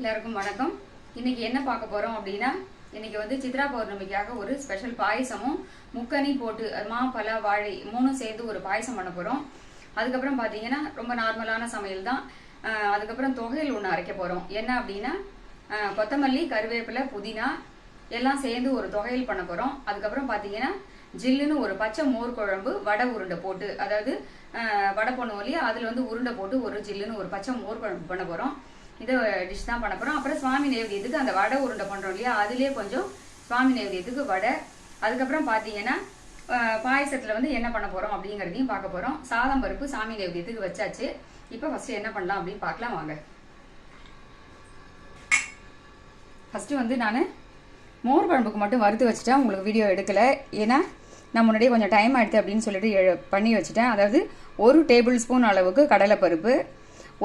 எல்லாருக்கும் வணக்கம். இன்னைக்கு என்ன பார்க்க போறோம் அப்படின்னா இன்னைக்கு வந்து சித்ரா பௌர்ணமிக்காக ஒரு ஸ்பெஷல் பாயசமும் முக்கனி போட்டு அது மா வாழை மூணும் சேர்ந்து ஒரு பாயசம் பண்ண போறோம். அதுக்கப்புறம் பாத்தீங்கன்னா ரொம்ப நார்மலான சமையல் தான். அதுக்கப்புறம் தொகையில் ஒன்று அரைக்க போறோம். என்ன அப்படின்னா கொத்தமல்லி கருவேப்பிலை புதினா எல்லாம் சேர்ந்து ஒரு தொகையில் பண்ண போறோம். அதுக்கப்புறம் பாத்தீங்கன்னா ஜில்லுன்னு ஒரு பச்சை மோர் குழம்பு வடை உருண்டை போட்டு அதாவது வடை பொண்ணு இல்லையா? அதுல வந்து உருண்டை போட்டு ஒரு ஜில்லுன்னு ஒரு பச்சை மோர் குழம்பு பண்ண போறோம். இதை டிஷ் தான் பண்ண போகிறோம் அப்புறம் சுவாமி நைவேத்தியத்துக்கு அந்த வடை உருண்டை பண்ணுறோம் இல்லையா? அதுலேயே கொஞ்சம் சுவாமி நைவேத்தியத்துக்கு வடை. அதுக்கப்புறம் பார்த்தீங்கன்னா பாயசத்தில் வந்து என்ன பண்ண போகிறோம் அப்படிங்கிறதையும் பார்க்க போகிறோம் சாதம் பருப்பு சாமி நைவேத்தியத்துக்கு வச்சாச்சு. இப்போ ஃபஸ்ட்டு என்ன பண்ணலாம் அப்படின்னு பார்க்கலாம் வாங்க. ஃபஸ்ட்டு வந்து நான் மோர் குழம்புக்கு மட்டும் வறுத்து வச்சுட்டேன். உங்களுக்கு வீடியோ எடுக்கலை. ஏன்னா நான் முன்னாடியே கொஞ்சம் டைம் ஆகிடுது அப்படின்னு சொல்லிட்டு பண்ணி வச்சுட்டேன். அதாவது ஒரு டேபிள் ஸ்பூன் அளவுக்கு கடலைப்பருப்பு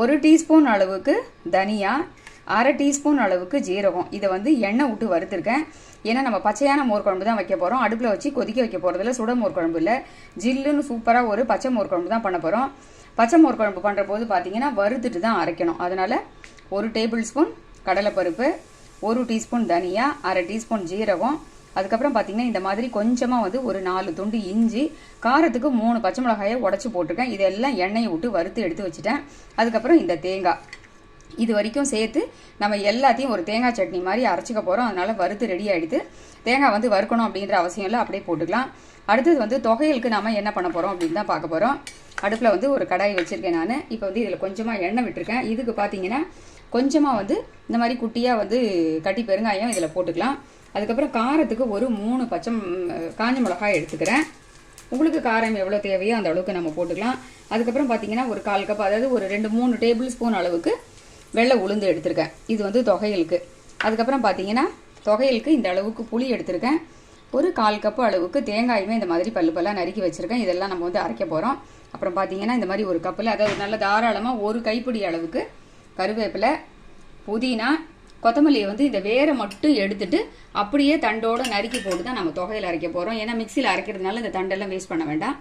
ஒரு டீஸ்பூன் அளவுக்கு தனியா அரை டீஸ்பூன் அளவுக்கு ஜீரகம். இதை வந்து எண்ணெய் விட்டு வறுத்துருக்கேன். ஏன்னா நம்ம பச்சையான மோர் குழம்பு தான் வைக்க போகிறோம் அடுப்பில் வச்சு கொதிக்க வைக்க போகிறதில்ல சுட மோர் குழம்பு இல்லை. ஜில்லுன்னு சூப்பராக ஒரு பச்சை மோர் குழம்பு தான் பண்ண போகிறோம் பச்சை மோர் குழம்பு பண்ணுற போது பார்த்தீங்கன்னா வறுத்துட்டு தான் அரைக்கணும். அதனால் ஒரு டேபிள் ஸ்பூன் கடலைப்பருப்பு ஒரு டீஸ்பூன் தனியா அரை டீஸ்பூன் ஜீரகம் அதுக்கப்புறம் பார்த்தீங்கன்னா இந்த மாதிரி கொஞ்சமாக வந்து ஒரு நாலு துண்டு இஞ்சி காரத்துக்கு மூணு பச்சை மிளகாயை உடச்சி போட்டிருக்கேன். இதெல்லாம் எண்ணெயை விட்டு வறுத்து எடுத்து வச்சுட்டேன். அதுக்கப்புறம் இந்த தேங்காய். இது வரைக்கும் சேர்த்து நம்ம எல்லாத்தையும் ஒரு தேங்காய் சட்னி மாதிரி அரைச்சிக்க போகிறோம் அதனால வறுத்து ரெடி ஆகிடுது தேங்காய் வந்து வறுக்கணும் அப்படின்ற அவசியம் இல்லை. அப்படியே போட்டுக்கலாம். அடுத்தது வந்து தொகையலுக்கு நாம் என்ன பண்ண போகிறோம் அப்படின்னு தான் பார்க்க போகிறோம் அடுப்பில் வந்து ஒரு கடாய் வச்சுருக்கேன் நான். இப்போ வந்து இதில் கொஞ்சமாக எண்ணெய் விட்டுருக்கேன். இதுக்கு பார்த்தீங்கன்னா கொஞ்சமாக வந்து இந்த மாதிரி குட்டியாக வந்து கட்டி பெருங்காயம் இதில் போட்டுக்கலாம். அதுக்கப்புறம் காரத்துக்கு ஒரு மூணு பச்சை காஞ்ச மிளகாய் எடுத்துக்கிறேன். உங்களுக்கு காரம் எவ்வளோ தேவையோ அந்த அளவுக்கு நம்ம போட்டுக்கலாம். அதுக்கப்புறம் பார்த்தீங்கன்னா ஒரு கால் கப் அதாவது ஒரு ரெண்டு மூணு டேபிள் ஸ்பூன் அளவுக்கு வெள்ளை உளுந்து எடுத்திருக்கேன். இது வந்து தொகையலுக்கு. அதுக்கப்புறம் பார்த்தீங்கன்னா தொகையலுக்கு இந்த அளவுக்கு புளி எடுத்திருக்கேன். ஒரு கால் கப்பு அளவுக்கு தேங்காயுமே இந்த மாதிரி பல்லு பல்லாக நறுக்கி வச்சுருக்கேன். இதெல்லாம் நம்ம வந்து அரைக்க போகிறோம் அப்புறம் பார்த்தீங்கன்னா இந்த மாதிரி ஒரு கப்பில் அதாவது நல்ல தாராளமாக ஒரு கைப்பிடி அளவுக்கு கருவேப்பிலை புதினா கொத்தமல்லியை வந்து இந்த வேரை மட்டும் எடுத்துட்டு அப்படியே தண்டோடு நறுக்கி போட்டு தான் நம்ம தொகையில் அரைக்க போகிறோம் ஏன்னா மிக்சியில் அரைக்கிறதுனால இந்த தண்டெல்லாம் வேஸ்ட் பண்ண வேண்டாம்.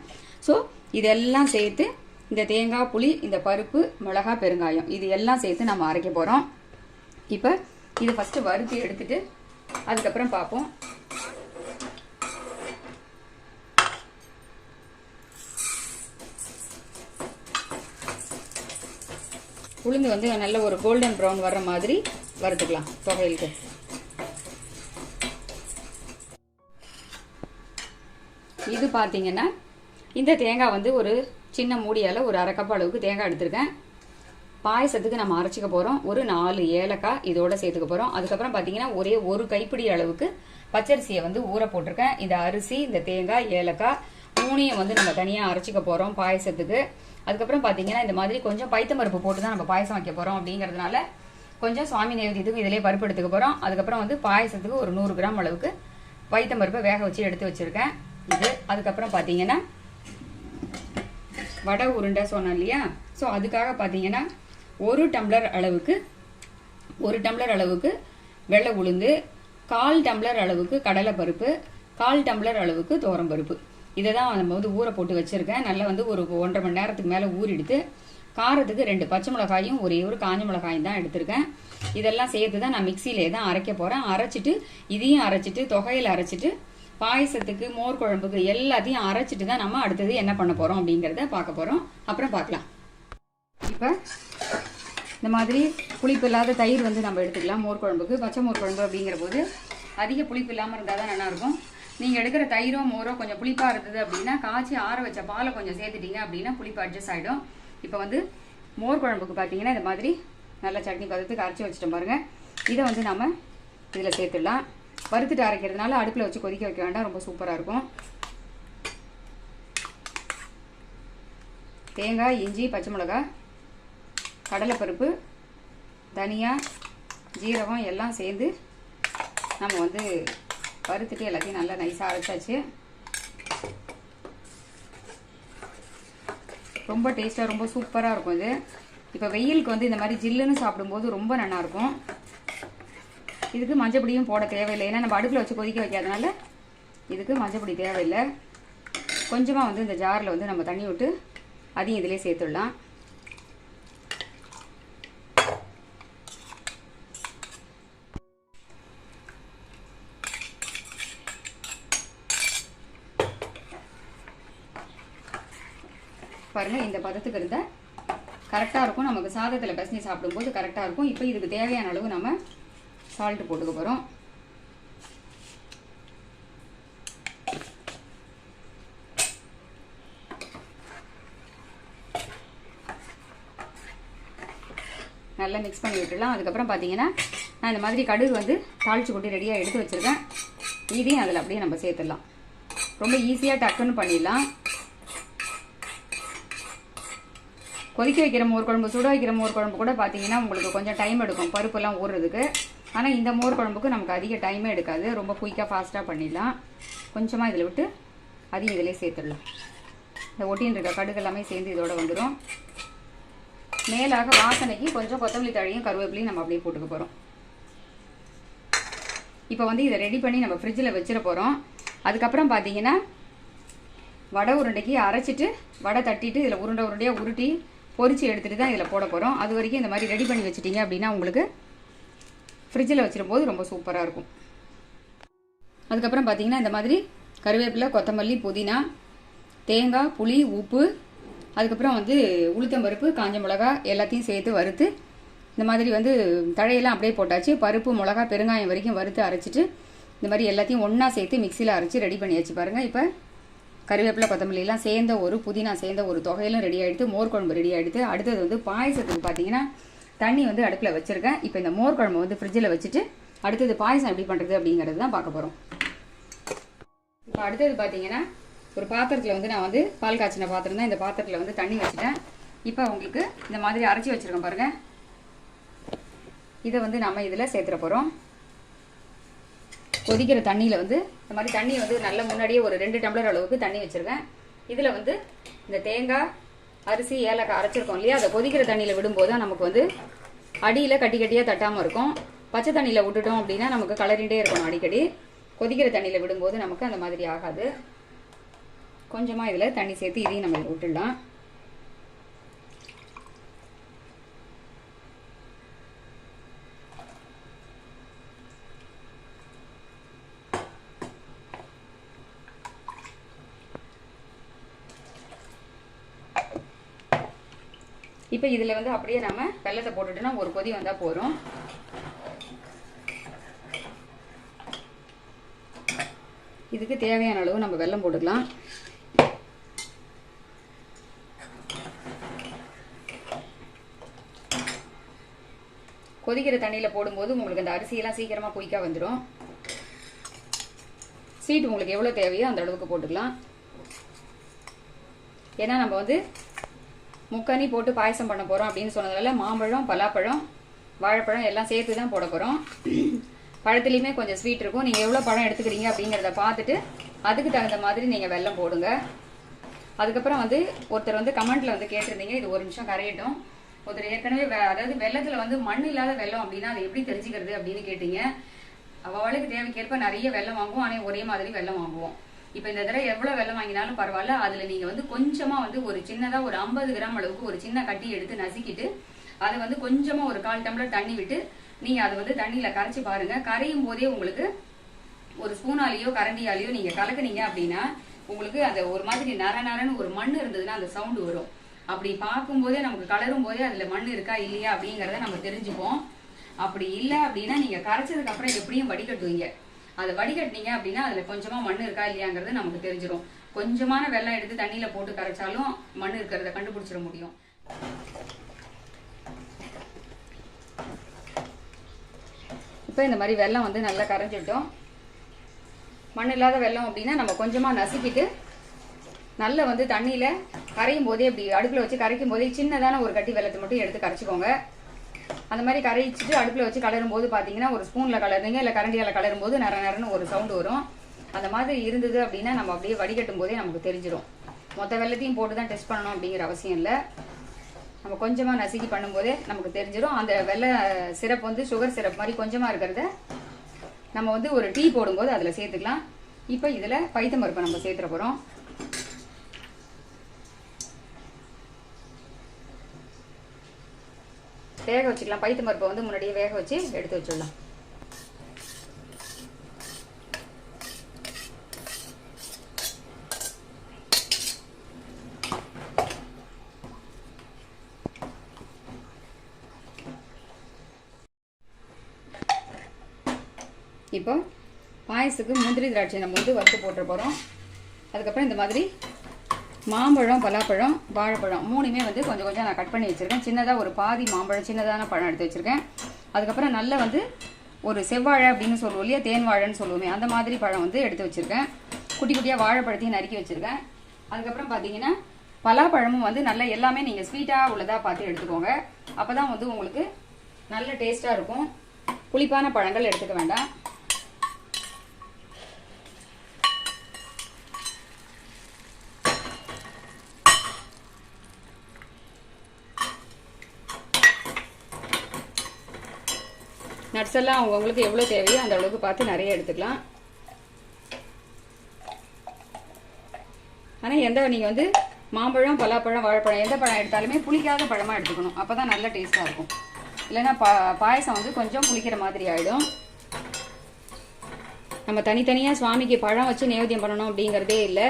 ஸோ இதெல்லாம் சேர்த்து இந்த தேங்காய் புளி இந்த பருப்பு மிளகாய் பெருங்காயம் இது எல்லாம் சேர்த்து நம்ம அரைக்க போகிறோம் இப்போ இது ஃபஸ்ட்டு வறுத்து எடுத்துட்டு அதுக்கப்புறம் பார்ப்போம். உளுந்து வந்து நல்ல ஒரு கோல்டன் ப்ரௌன் வர்ற மாதிரி வறுத்துக்கலாம். தொகையிலுக்கு. இது பார்த்தீங்கன்னா இந்த தேங்காய் வந்து ஒரு சின்ன மூடியால் ஒரு அரை அளவுக்கு தேங்காய் எடுத்திருக்கேன். பாயசத்துக்கு நம்ம அரைச்சிக்க போகிறோம் ஒரு நாலு ஏலக்காய் இதோட சேர்த்துக்க போகிறோம் அதுக்கப்புறம் பார்த்தீங்கன்னா ஒரே ஒரு கைப்பிடி அளவுக்கு பச்சரிசியை வந்து ஊற போட்டிருக்கேன். இந்த அரிசி இந்த தேங்காய் ஏலக்காய் மூணையும் வந்து நம்ம தனியாக அரைச்சிக்க போகிறோம் பாயசத்துக்கு. அதுக்கப்புறம் பார்த்தீங்கன்னா இந்த மாதிரி கொஞ்சம் பைத்தம்பருப்பு போட்டு தான் நம்ம பாயசம் வைக்க போகிறோம் அப்படிங்கிறதுனால கொஞ்சம் சுவாமி நைவேத்தியத்துக்கு இதிலே பருப்பு எடுத்துக்க போகிறோம் அதுக்கப்புறம் வந்து பாயசத்துக்கு ஒரு நூறு கிராம் அளவுக்கு பைத்தம்பருப்பை வேக வச்சு எடுத்து வச்சுருக்கேன். இது அதுக்கப்புறம் பார்த்தீங்கன்னா வடை உருண்டை சொன்னோம் இல்லையா? ஸோ அதுக்காக பார்த்தீங்கன்னா ஒரு டம்ளர் அளவுக்கு ஒரு டம்ளர் அளவுக்கு வெள்ளை உளுந்து கால் டம்ளர் அளவுக்கு கடலை பருப்பு கால் டம்ளர் அளவுக்கு பருப்பு. இதை தான் நம்ம வந்து ஊற போட்டு வச்சுருக்கேன். நல்லா வந்து ஒரு ஒன்றரை மணி நேரத்துக்கு மேலே ஊறிடுத்து காரத்துக்கு ரெண்டு பச்சை மிளகாயும் ஒரே ஒரு காஞ்ச மிளகாயும் தான் எடுத்திருக்கேன். இதெல்லாம் சேர்த்து தான் நான் மிக்சியிலே தான் அரைக்க போகிறேன் அரைச்சிட்டு இதையும் அரைச்சிட்டு தொகையில் அரைச்சிட்டு பாயசத்துக்கு மோர் குழம்புக்கு எல்லாத்தையும் அரைச்சிட்டு தான் நம்ம அடுத்தது என்ன பண்ண போகிறோம் அப்படிங்கிறத பார்க்க போகிறோம் அப்புறம் பார்க்கலாம். இப்போ இந்த மாதிரி புளிப்பு இல்லாத தயிர் வந்து நம்ம எடுத்துக்கலாம். மோர் குழம்புக்கு பச்சை மோர் குழம்பு அப்படிங்கிற போது அதிக புளிப்பு இல்லாமல் இருந்தால் தான் நல்லா இருக்கும் நீங்கள் எடுக்கிற தயிரோ மோரோ கொஞ்சம் புளிப்பாக இருந்தது அப்படின்னா காய்ச்சி ஆற வச்ச பாலை கொஞ்சம் சேர்த்துட்டீங்க அப்படின்னா புளிப்பு அட்ஜஸ்ட் ஆகிடும் இப்போ வந்து மோர் குழம்புக்கு பார்த்தீங்கன்னா இந்த மாதிரி நல்ல சட்னி பதத்துக்கு அரைச்சி வச்சுட்டோம் பாருங்கள் இதை வந்து நம்ம இதில் சேர்த்துடலாம். வறுத்துட்டு அரைக்கிறதுனால அடுப்பில் வச்சு கொதிக்க வைக்க வேண்டாம். ரொம்ப சூப்பராக இருக்கும். தேங்காய் இஞ்சி பச்சை மிளகாய் கடலைப்பருப்பு தனியா ஜீரகம் எல்லாம் சேர்ந்து நம்ம வந்து வறுத்துட்டு எல்லாத்தையும் நல்லா நைஸாக அரைச்சாச்சு. ரொம்ப டேஸ்ட்டாக ரொம்ப சூப்பராக இருக்கும் இது. இப்போ வெயிலுக்கு வந்து இந்த மாதிரி ஜில்லுன்னு சாப்பிடும்போது ரொம்ப நல்லாயிருக்கும். இதுக்கு மஞ்சப்பொடியும் போட தேவையில்லை. ஏன்னா நம்ம அடுப்பில் வச்சு கொதிக்க வைக்காதனால இதுக்கு மஞ்சப்பொடி தேவையில்லை. கொஞ்சமாக வந்து இந்த ஜாரில் வந்து நம்ம தண்ணி விட்டு அதையும் இதிலே சேர்த்துடலாம். பாருங்கள் இந்த பதத்துக்கு இருந்தால் கரெக்டாக இருக்கும். நமக்கு சாதத்தில் பசனி சாப்பிடும்போது கரெக்டாக இருக்கும். இப்போ இதுக்கு தேவையான அளவு நம்ம சால்ட்டு போட்டுக்க போகிறோம் நல்லா மிக்ஸ் பண்ணி விட்டுடலாம். அதுக்கப்புறம் பார்த்தீங்கன்னா நான் இந்த மாதிரி கடுகு வந்து தாளிச்சு கொட்டி ரெடியாக எடுத்து வச்சுருக்கேன். இதையும் அதில் அப்படியே நம்ம சேர்த்துடலாம். ரொம்ப ஈஸியாக டக்குன்னு பண்ணிடலாம். கொதிக்க வைக்கிற மோர் குழம்பு சுட வைக்கிற மோர் குழம்பு கூட பார்த்தீங்கன்னா உங்களுக்கு கொஞ்சம் டைம் எடுக்கும். பருப்புலாம் ஊறுறதுக்கு ஆனால் இந்த மோர் குழம்புக்கு நமக்கு அதிக டைமே எடுக்காது. ரொம்ப குயிக்காக ஃபாஸ்ட்டாக பண்ணிடலாம். கொஞ்சமாக இதில் விட்டு அதையும் இதிலே சேர்த்துடலாம். இந்த ஒட்டின்னு இருக்க கடுகு எல்லாமே சேர்ந்து இதோட வந்துடும் மேலாக வாசனைக்கு கொஞ்சம் கொத்தமல்லி தழையும் கருவேப்பிலையும் நம்ம அப்படியே போட்டுக்க போகிறோம் இப்போ வந்து இதை ரெடி பண்ணி நம்ம ஃப்ரிட்ஜில் வச்சிட போகிறோம் அதுக்கப்புறம் பார்த்தீங்கன்னா வடை உருண்டைக்கு அரைச்சிட்டு வடை தட்டிட்டு இதில் உருண்டை உருண்டையாக உருட்டி பொறிச்சு எடுத்துகிட்டு தான் இதில் போட போகிறோம் அது வரைக்கும் இந்த மாதிரி ரெடி பண்ணி வச்சிட்டிங்க அப்படின்னா உங்களுக்கு ஃப்ரிட்ஜில் வச்சிரும்போது ரொம்ப சூப்பராக இருக்கும். அதுக்கப்புறம் பார்த்தீங்கன்னா இந்த மாதிரி கருவேப்பிலை கொத்தமல்லி புதினா தேங்காய் புளி உப்பு அதுக்கப்புறம் வந்து உளுத்தம்பருப்பு காஞ்ச மிளகா எல்லாத்தையும் சேர்த்து வறுத்து இந்த மாதிரி வந்து தழையெல்லாம் அப்படியே போட்டாச்சு. பருப்பு மிளகா பெருங்காயம் வரைக்கும் வறுத்து அரைச்சிட்டு இந்த மாதிரி எல்லாத்தையும் ஒன்றா சேர்த்து மிக்சியில் அரைச்சி ரெடி பண்ணியாச்சு பாருங்கள் இப்போ கருவேப்பிலை கொத்தமல்லிலாம் சேர்ந்த ஒரு புதினா சேர்ந்த ஒரு தொகையிலும் ரெடி ஆகிடுது மோர் குழம்பு ரெடி ஆகிடுது அடுத்தது வந்து பாயசத்துக்கு பார்த்தீங்கன்னா தண்ணி வந்து அடுப்பில் வச்சுருக்கேன். இப்போ இந்த மோர் குழம்பு வந்து ஃப்ரிட்ஜில் வச்சுட்டு அடுத்தது பாயசம் எப்படி பண்ணுறது அப்படிங்கிறது தான் பார்க்க போகிறோம் இப்போ அடுத்தது பார்த்தீங்கன்னா ஒரு பாத்திரத்தில் வந்து நான் வந்து பால் காய்ச்சின பாத்திரம் தான் இந்த பாத்திரத்தில் வந்து தண்ணி வச்சுட்டேன். இப்போ உங்களுக்கு இந்த மாதிரி அரைச்சி வச்சுருக்கேன் பாருங்கள் இதை வந்து நம்ம இதில் சேர்த்துற போகிறோம் கொதிக்கிற தண்ணியில் வந்து இந்த மாதிரி தண்ணி வந்து நல்ல முன்னாடியே ஒரு ரெண்டு டம்ளர் அளவுக்கு தண்ணி வச்சுருக்கேன் இதில் வந்து இந்த தேங்காய் அரிசி ஏலக்காய் அரைச்சிருக்கோம் இல்லையா? அதை கொதிக்கிற தண்ணியில் விடும்போது தான் நமக்கு வந்து அடியில் கட்டி கட்டியாக தட்டாமல் இருக்கும். பச்சை தண்ணியில் விட்டுட்டோம் அப்படின்னா நமக்கு கலரிண்டே இருக்கணும் அடிக்கடி. கொதிக்கிற தண்ணியில் விடும்போது நமக்கு அந்த மாதிரி ஆகாது. கொஞ்சமாக இதில் தண்ணி சேர்த்து இதையும் நம்ம விட்டுடலாம். இப்போ இதில் வந்து அப்படியே நம்ம வெள்ளத்தை போட்டுட்டோம்னா ஒரு கொதி வந்தால் போகிறோம் இதுக்கு தேவையான அளவு நம்ம வெள்ளம் போட்டுக்கலாம். கொதிக்கிற தண்ணியில் போடும்போது உங்களுக்கு அந்த அரிசியெல்லாம் சீக்கிரமாக குயிக்காக வந்துடும் ஸ்வீட் உங்களுக்கு எவ்வளோ தேவையோ அந்த அளவுக்கு போட்டுக்கலாம். ஏன்னா நம்ம வந்து முக்கனி போட்டு பாயசம் பண்ண போகிறோம் அப்படின்னு சொன்னதால மாம்பழம் பலாப்பழம் வாழைப்பழம் எல்லாம் சேர்த்து தான் போட போகிறோம் பழத்துலேயுமே கொஞ்சம் ஸ்வீட் இருக்கும். நீங்கள் எவ்வளோ பழம் எடுத்துக்கிறீங்க அப்படிங்கிறத பார்த்துட்டு அதுக்கு தகுந்த மாதிரி நீங்கள் வெல்லம் போடுங்க. அதுக்கப்புறம் வந்து ஒருத்தர் வந்து கமெண்ட்டில் வந்து கேட்டிருந்தீங்க. இது ஒரு நிமிஷம் கரையட்டும். ஒருத்தர் ஏற்கனவே வெ- அதாவது வெள்ளத்தில் வந்து மண் இல்லாத வெள்ளம் அப்படின்னா அதை எப்படி தெரிஞ்சுக்கிறது அப்படின்னு கேட்டீங்க. அவளுக்கு தேவைக்கேற்ப நிறைய வெள்ளம் வாங்குவோம். ஆனால் ஒரே மாதிரி வெள்ளம் வாங்குவோம். இப்போ இந்த தடவை எவ்வளோ வெள்ளம் வாங்கினாலும் பரவாயில்ல. அதில் நீங்கள் வந்து கொஞ்சமாக வந்து ஒரு சின்னதாக ஒரு ஐம்பது கிராம் அளவுக்கு ஒரு சின்ன கட்டி எடுத்து நசுக்கிட்டு அதை வந்து கொஞ்சமாக ஒரு கால் டம்ளர் தண்ணி விட்டு நீங்கள் அதை வந்து தண்ணியில் கரைச்சி பாருங்க. கரையும் போதே உங்களுக்கு ஒரு ஸ்பூனாலேயோ கரண்டியாலேயோ நீங்கள் கலக்குனீங்க அப்படின்னா உங்களுக்கு அந்த ஒரு மாதிரி நர நரன்னு ஒரு மண் இருந்ததுன்னா அந்த சவுண்டு வரும். அப்படி பார்க்கும்போதே நமக்கு கலரும் போதே அதில் மண் இருக்கா இல்லையா அப்படிங்கிறத நம்ம தெரிஞ்சுப்போம். அப்படி இல்லை அப்படின்னா நீங்கள் கரைச்சதுக்கு அப்புறம் எப்படியும் வடிகட்டுவீங்க. அதை வடிகட்டினீங்க அப்படின்னா அதில் கொஞ்சமாக மண் இருக்கா இல்லையாங்கிறது நமக்கு தெரிஞ்சிடும் கொஞ்சமான வெள்ளம் எடுத்து தண்ணியில் போட்டு கரைச்சாலும் மண் இருக்கிறத கண்டுபிடிச்சிட முடியும். இப்போ இந்த மாதிரி வெள்ளம் வந்து நல்லா கரைஞ்சிட்டோம். மண் இல்லாத வெள்ளம் அப்படின்னா நம்ம கொஞ்சமாக நசுக்கிட்டு நல்ல வந்து தண்ணியில் கரையும் போதே இப்படி அடுப்பில் வச்சு கரைக்கும் போதே சின்னதான ஒரு கட்டி வெள்ளத்தை மட்டும் எடுத்து கரைச்சிக்கோங்க. அந்த மாதிரி கரைச்சிட்டு அடுப்பில் வச்சு கலரும் போது பார்த்தீங்கன்னா ஒரு ஸ்பூனில் கலருங்க இல்லை கரண்டியால் கலரும் போது நர நிறன்னு ஒரு சவுண்டு வரும். அந்த மாதிரி இருந்தது அப்படின்னா நம்ம அப்படியே வடிகட்டும் போதே நமக்கு தெரிஞ்சிடும் மொத்த வெள்ளத்தையும் போட்டு தான் டெஸ்ட் பண்ணணும் அப்படிங்கிற அவசியம் இல்லை. நம்ம கொஞ்சமாக நசுக்கி பண்ணும்போதே நமக்கு தெரிஞ்சிடும் அந்த வெள்ளை சிரப் வந்து சுகர் சிரப் மாதிரி கொஞ்சமாக இருக்கிறத நம்ம வந்து ஒரு டீ போடும்போது அதில் சேர்த்துக்கலாம். இப்போ இதில் பைத்தம்பருப்பை நம்ம சேர்த்துற போகிறோம் வேக வச்சுக்கலாம். பயிற்று பருப்பை வந்து முன்னாடியே வேக வச்சு எடுத்து வச்சிடலாம். இப்போ பாயசுக்கு முந்திரி திராட்சை நம்ம வந்து வறுத்து போட்டுற போகிறோம் அதுக்கப்புறம் இந்த மாதிரி மாம்பழம் பலாப்பழம் வாழைப்பழம் மூணுமே வந்து கொஞ்சம் கொஞ்சம் நான் கட் பண்ணி வச்சுருக்கேன். சின்னதாக ஒரு பாதி மாம்பழம் சின்னதான பழம் எடுத்து வச்சுருக்கேன். அதுக்கப்புறம் நல்ல வந்து ஒரு செவ்வாழை அப்படின்னு சொல்லுவோம் இல்லையா? தேன் வாழைன்னு சொல்லுவோமே அந்த மாதிரி பழம் வந்து எடுத்து வச்சுருக்கேன். குட்டி குட்டியாக வாழைப்பழத்தையும் நறுக்கி வச்சுருக்கேன். அதுக்கப்புறம் பார்த்தீங்கன்னா பலாப்பழமும் வந்து நல்ல எல்லாமே நீங்கள் ஸ்வீட்டாக உள்ளதாக பார்த்து எடுத்துக்கோங்க. அப்போ தான் வந்து உங்களுக்கு நல்ல டேஸ்ட்டாக இருக்கும். புளிப்பான பழங்கள் எடுத்துக்க வேண்டாம். நட்ஸ் எல்லாம் அவங்கவுங்களுக்கு எவ்வளோ தேவையோ அந்த அளவுக்கு பார்த்து நிறைய எடுத்துக்கலாம். ஆனால் எந்த நீங்கள் வந்து மாம்பழம் பலாப்பழம் வாழைப்பழம் எந்த பழம் எடுத்தாலுமே புளிக்காத பழமாக எடுத்துக்கணும். அப்போ தான் நல்ல டேஸ்ட்டாக இருக்கும். இல்லைன்னா பா பாயசம் வந்து கொஞ்சம் புளிக்கிற மாதிரி ஆகிடும் நம்ம தனித்தனியாக சுவாமிக்கு பழம் வச்சு நைவேத்தியம் பண்ணணும் அப்படிங்கிறதே இல்லை.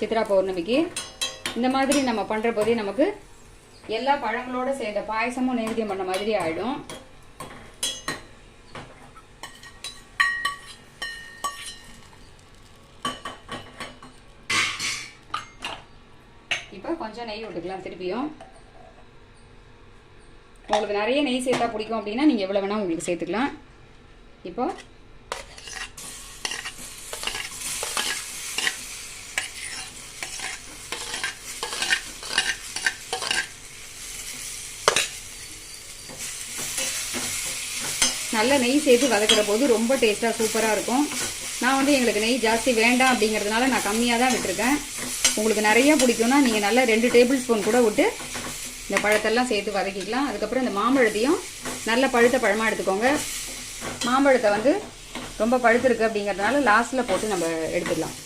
சித்ரா பௌர்ணமிக்கு. இந்த மாதிரி நம்ம பண்ணுற போதே நமக்கு எல்லா பழங்களோட சேர்ந்த பாயசமும் நைவேத்தியம் பண்ண மாதிரி ஆகிடும் இப்போ கொஞ்சம் நெய் விட்டுக்கலாம் திருப்பியும். உங்களுக்கு நிறைய நெய் சேர்த்தா பிடிக்கும் அப்படின்னா நீங்கள் எவ்வளோ வேணால் உங்களுக்கு சேர்த்துக்கலாம். இப்போ நல்ல நெய் சேர்த்து வதக்கிற போது ரொம்ப டேஸ்ட்டாக சூப்பராக இருக்கும். நான் வந்து எங்களுக்கு நெய் ஜாஸ்தி வேண்டாம் அப்படிங்கிறதுனால நான் கம்மியாக தான் விட்டுருக்கேன். உங்களுக்கு நிறையா பிடிக்கும்னா நீங்கள் நல்லா ரெண்டு டேபிள் ஸ்பூன் கூட விட்டு இந்த பழத்தெல்லாம் சேர்த்து வதக்கிக்கலாம். அதுக்கப்புறம் இந்த மாம்பழத்தையும் நல்ல பழுத்த பழமாக எடுத்துக்கோங்க. மாம்பழத்தை வந்து ரொம்ப பழுத்திருக்கு அப்படிங்கிறதுனால லாஸ்ட்டில் போட்டு நம்ம எடுத்துக்கலாம்.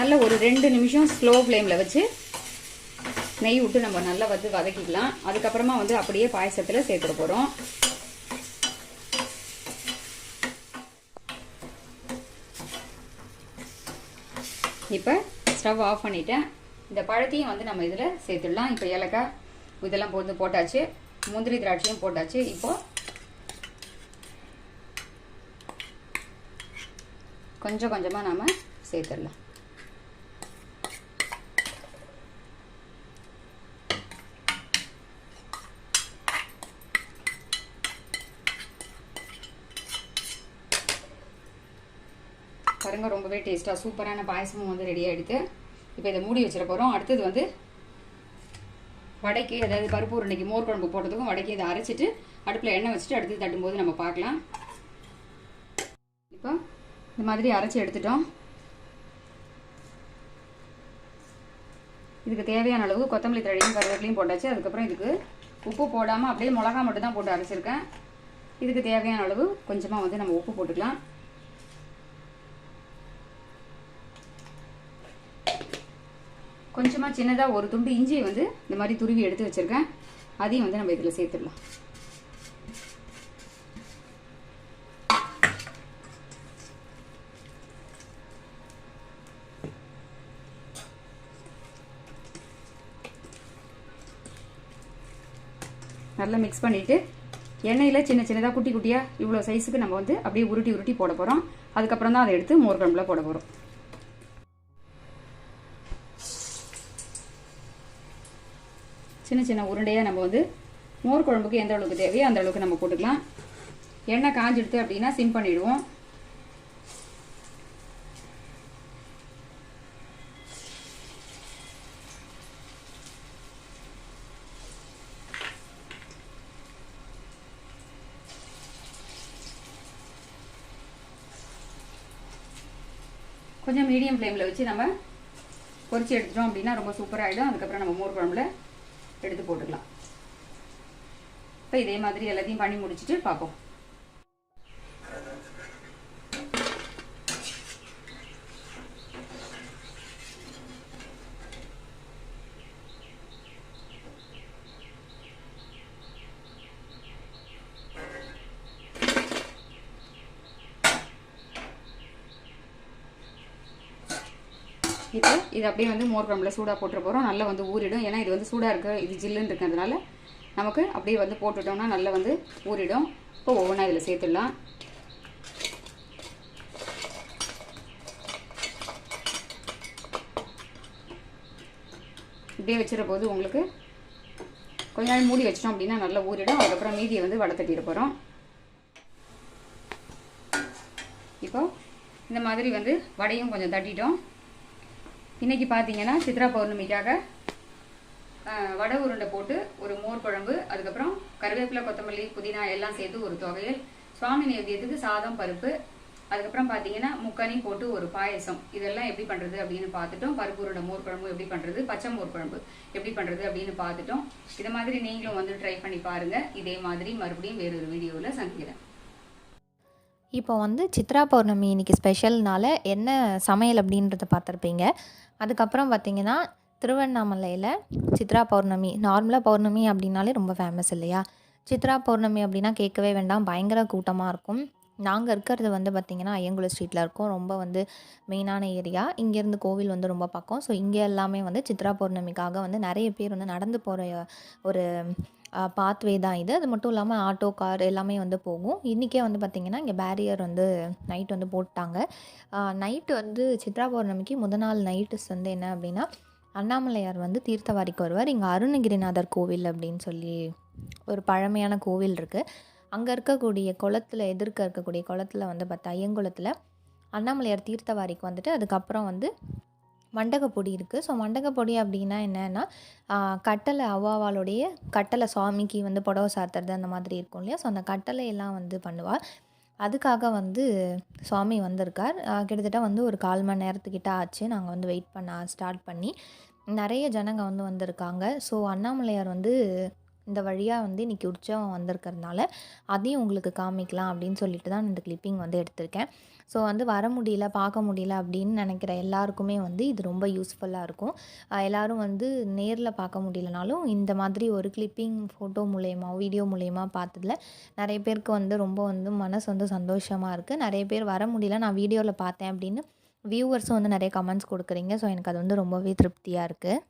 நல்ல ஒரு ரெண்டு நிமிஷம் ஸ்லோ ஃப்ளேமில் வச்சு நெய் விட்டு நம்ம நல்லா வந்து வதக்கிக்கலாம். அதுக்கப்புறமா வந்து அப்படியே பாயசத்தில் சேர்த்துட போகிறோம் இப்போ ஸ்டவ் ஆஃப் பண்ணிட்டேன். இந்த பழத்தையும் வந்து நம்ம இதில் சேர்த்துடலாம். இப்போ ஏலக்காய் இதெல்லாம் போட்டு போட்டாச்சு. முந்திரி திராட்சையும் போட்டாச்சு. இப்போது கொஞ்சம் கொஞ்சமாக நாம் சேர்த்துடலாம். பாருங்கள் ரொம்பவே டேஸ்ட்டாக சூப்பரான பாயசமும் வந்து ரெடி ஆகிடுது இப்போ இதை மூடி வச்சிட போகிறோம் அடுத்தது வந்து வடைக்கு அதாவது பருப்பு உருண்டைக்கு மோர் குழம்பு போட்டதுக்கும் வடைக்கு இதை அரைச்சிட்டு அடுப்பில் எண்ணெய் வச்சுட்டு அடுத்து தட்டும்போது நம்ம பார்க்கலாம். இப்போ இந்த மாதிரி அரைச்சி எடுத்துட்டோம். இதுக்கு தேவையான அளவு கொத்தமல்லி தழையும் கருவேப்பிலையும் போட்டாச்சு. அதுக்கப்புறம் இதுக்கு உப்பு போடாமல் அப்படியே மிளகா மட்டும் தான் போட்டு அரைச்சிருக்கேன். இதுக்கு தேவையான அளவு கொஞ்சமாக வந்து நம்ம உப்பு போட்டுக்கலாம். கொஞ்சமாக சின்னதாக ஒரு துண்டு இஞ்சியை வந்து இந்த மாதிரி துருவி எடுத்து வச்சுருக்கேன். அதையும் வந்து நம்ம இதில் சேர்த்துடலாம். நல்லா மிக்ஸ் பண்ணிவிட்டு எண்ணெயில் சின்ன சின்னதாக குட்டி குட்டியாக இவ்வளோ சைஸுக்கு நம்ம வந்து அப்படியே உருட்டி உருட்டி போட போகிறோம் அதுக்கப்புறம் தான் அதை எடுத்து மோர் குழம்புல போட போகிறோம் சின்ன சின்ன உருண்டையாக நம்ம வந்து மோர் குழம்புக்கு எந்த அளவுக்கு தேவையோ அந்த அளவுக்கு நம்ம போட்டுக்கலாம். எண்ணெய் காஞ்சிடுது அப்படின்னா சிம் பண்ணிவிடுவோம் கொஞ்சம் மீடியம் ஃப்ளேமில் வச்சு நம்ம பொரிச்சு எடுத்துட்டோம் அப்படின்னா ரொம்ப சூப்பராகிடும் அதுக்கப்புறம் நம்ம மோர் குழம்புல எடுத்து போட்டுக்கலாம். இப்போ இதே மாதிரி எல்லாத்தையும் பண்ணி முடிச்சுட்டு பார்ப்போம் இப்போ இது அப்படியே வந்து மோர் குழம்புல சூடாக போட்டுற போகிறோம் நல்லா வந்து ஊறிடும். ஏன்னா இது வந்து சூடாக இருக்க இது ஜில்லுன்னு இருக்கிறதுனால நமக்கு அப்படியே வந்து போட்டுட்டோம்னா நல்லா வந்து ஊறிடும். இப்போ ஒவ்வொன்றா இதில் சேர்த்துடலாம். இப்படியே வச்சிட போது உங்களுக்கு கொஞ்ச நாள் மூடி வச்சிட்டோம் அப்படின்னா நல்லா ஊறிடும். அதுக்கப்புறம் மீதியை வந்து வடை தட்டிட போகிறோம் இப்போ இந்த மாதிரி வந்து வடையும் கொஞ்சம் தட்டிட்டோம். இன்னைக்கு பார்த்தீங்கன்னா சித்ரா பௌர்ணமிக்காக ஆஹ், வடை உருண்டை போட்டு ஒரு மோர் குழம்பு அதுக்கப்புறம் கருவேப்பிலை கொத்தமல்லி புதினா எல்லாம் சேர்த்து ஒரு தொகையல் சுவாமி நைவேத்தியத்துக்கு சாதம் பருப்பு அதுக்கப்புறம் பார்த்தீங்கன்னா முக்கனி போட்டு ஒரு பாயசம். இதெல்லாம் எப்படி பண்ணுறது அப்படின்னு பார்த்துட்டோம் பருப்பு உருண்டை மோர் குழம்பு எப்படி பண்ணுறது பச்சை மோர் குழம்பு எப்படி பண்ணுறது அப்படின்னு பார்த்துட்டோம் இதை மாதிரி நீங்களும் வந்து ட்ரை பண்ணி பாருங்கள் இதே மாதிரி மறுபடியும் வேறொரு வீடியோவில் சந்திக்கிறேன். இப்போ வந்து சித்ரா பௌர்ணமி இன்னைக்கு ஸ்பெஷல்னால என்ன சமையல் அப்படின்றத பார்த்துருப்பீங்க. அதுக்கப்புறம் பார்த்திங்கன்னா திருவண்ணாமலையில் சித்ரா பௌர்ணமி நார்மலாக பௌர்ணமி அப்படின்னாலே ரொம்ப ஃபேமஸ் இல்லையா? சித்ரா பௌர்ணமி அப்படின்னா கேட்கவே வேண்டாம் பயங்கர கூட்டமாக இருக்கும். நாங்கள் இருக்கிறது வந்து பார்த்திங்கன்னா ஐயங்குளம் ஸ்ட்ரீட்டில் இருக்கோம். ரொம்ப வந்து மெயினான ஏரியா இங்கேருந்து கோவில் வந்து ரொம்ப பக்கம். ஸோ இங்கே எல்லாமே வந்து சித்ரா பௌர்ணமிக்காக வந்து நிறைய பேர் வந்து நடந்து போகிற ஒரு பாத்வே தான் இது. அது மட்டும் இல்லாமல் ஆட்டோ கார் எல்லாமே வந்து போகும். இன்றைக்கே வந்து பார்த்திங்கன்னா இங்கே பேரியர் வந்து நைட் வந்து போட்டாங்க. நைட்டு வந்து சித்ரா பௌர்ணமிக்கு முத நாள் நைட்டு வந்து என்ன அப்படின்னா அண்ணாமலையார் வந்து தீர்த்தவாரிக்கு வருவார். இங்கே அருணகிரிநாதர் கோவில் அப்படின்னு சொல்லி ஒரு பழமையான கோவில் இருக்குது அங்கே இருக்கக்கூடிய குளத்துல எதிர்க்க இருக்கக்கூடிய குளத்துல வந்து பார்த்தா ஐயங்குளத்தில் அண்ணாமலையார் தீர்த்தவாரிக்கு வந்துட்டு அதுக்கப்புறம் வந்து மண்டகப்பொடி இருக்குது ஸோ மண்டகப்பொடி அப்படின்னா என்னென்னா கட்டளை அவ்வாவாளுடைய கட்டளை சுவாமிக்கு வந்து புடவை சாத்துறது அந்த மாதிரி இருக்கும் இல்லையா? ஸோ அந்த கட்டளை எல்லாம் வந்து பண்ணுவாள் அதுக்காக வந்து சுவாமி வந்திருக்கார். கிட்டத்தட்ட வந்து ஒரு கால் மணி நேரத்துக்கிட்ட ஆச்சு. நாங்கள் வந்து வெயிட் பண்ண ஸ்டார்ட் பண்ணி நிறைய ஜனங்க வந்து வந்திருக்காங்க. ஸோ அண்ணாமலையார் வந்து இந்த வழியாக வந்து இன்றைக்கி உற்சவம் வந்திருக்கறதுனால அதையும் உங்களுக்கு காமிக்கலாம் அப்படின்னு சொல்லிட்டு தான் இந்த கிளிப்பிங் வந்து எடுத்திருக்கேன். ஸோ வந்து வர முடியல பார்க்க முடியல அப்படின்னு நினைக்கிற எல்லாருக்குமே வந்து இது ரொம்ப யூஸ்ஃபுல்லாக இருக்கும். எல்லோரும் எல்லாரும் வந்து நேரில் பார்க்க முடியலனாலும் இந்த மாதிரி ஒரு கிளிப்பிங் ஃபோட்டோ மூலயமா வீடியோ மூலயமா பார்த்ததுல நிறைய பேருக்கு வந்து ரொம்ப வந்து மனசு வந்து சந்தோஷமாக இருக்குது நிறைய பேர் வர முடியல நான் வீடியோவில் பார்த்தேன் அப்படின்னு வியூவர்ஸும் வந்து நிறைய கமெண்ட்ஸ் கொடுக்குறீங்க. ஸோ எனக்கு அது வந்து ரொம்பவே திருப்தியாக இருக்குது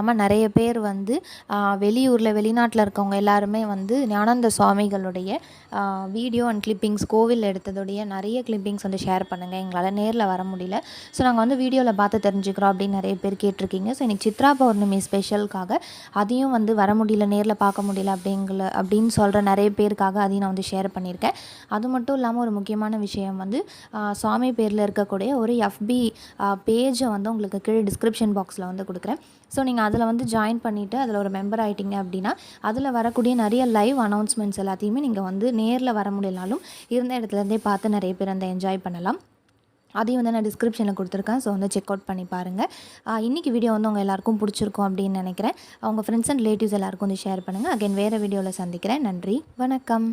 இல்லாமல் நிறைய பேர் வந்து வெளியூரில் வெளிநாட்டில் இருக்கவங்க எல்லாருமே வந்து ஞானந்த சுவாமிகளுடைய வீடியோ அண்ட் கிளிப்பிங்ஸ் கோவில் எடுத்ததுடைய நிறைய கிளிப்பிங்ஸ் வந்து ஷேர் பண்ணுங்கள் எங்களால் நேரில் வர முடியல. ஸோ நாங்கள் வந்து வீடியோவில் பார்த்து தெரிஞ்சுக்கிறோம் அப்படின்னு நிறைய பேர் கேட்டிருக்கீங்க. ஸோ எனக்கு சித்ரா பௌர்ணமி ஸ்பெஷலுக்காக அதையும் வந்து வர முடியல நேரில் பார்க்க முடியல அப்படிங்கள அப்படின்னு சொல்கிற நிறைய பேருக்காக அதையும் நான் வந்து ஷேர் பண்ணியிருக்கேன். அது மட்டும் இல்லாமல் ஒரு முக்கியமான விஷயம் வந்து சுவாமி பேரில் இருக்கக்கூடிய ஒரு எஃபி பேஜை வந்து உங்களுக்கு கீழே டிஸ்கிரிப்ஷன் பாக்ஸில் வந்து கொடுக்குறேன். ஸோ நீங்கள் அதில் வந்து ஜாயின் பண்ணிவிட்டு அதில் ஒரு மெம்பர் ஆகிட்டீங்க அப்படின்னா அதில் வரக்கூடிய நிறைய லைவ் அனௌன்ஸ்மெண்ட்ஸ் எல்லாத்தையுமே நீங்கள் வந்து நேரில் வர முடியலனாலும் இருந்த இடத்துலேருந்தே பார்த்து நிறைய பேர் அந்த என்ஜாய் பண்ணலாம். அதையும் வந்து நான் டிஸ்கிரிப்ஷனில் கொடுத்துருக்கேன். ஸோ வந்து செக் அவுட் பண்ணி பாருங்கள் இன்றைக்கி வீடியோ வந்து உங்கள் எல்லாருக்கும் பிடிச்சிருக்கும் அப்படின்னு நினைக்கிறேன். அவங்க ஃப்ரெண்ட்ஸ் அண்ட் ரிலேட்டிவ்ஸ் எல்லாருக்கும் வந்து ஷேர் பண்ணுங்கள் அகைன் வேறு வீடியோவில் சந்திக்கிறேன். நன்றி. வணக்கம்.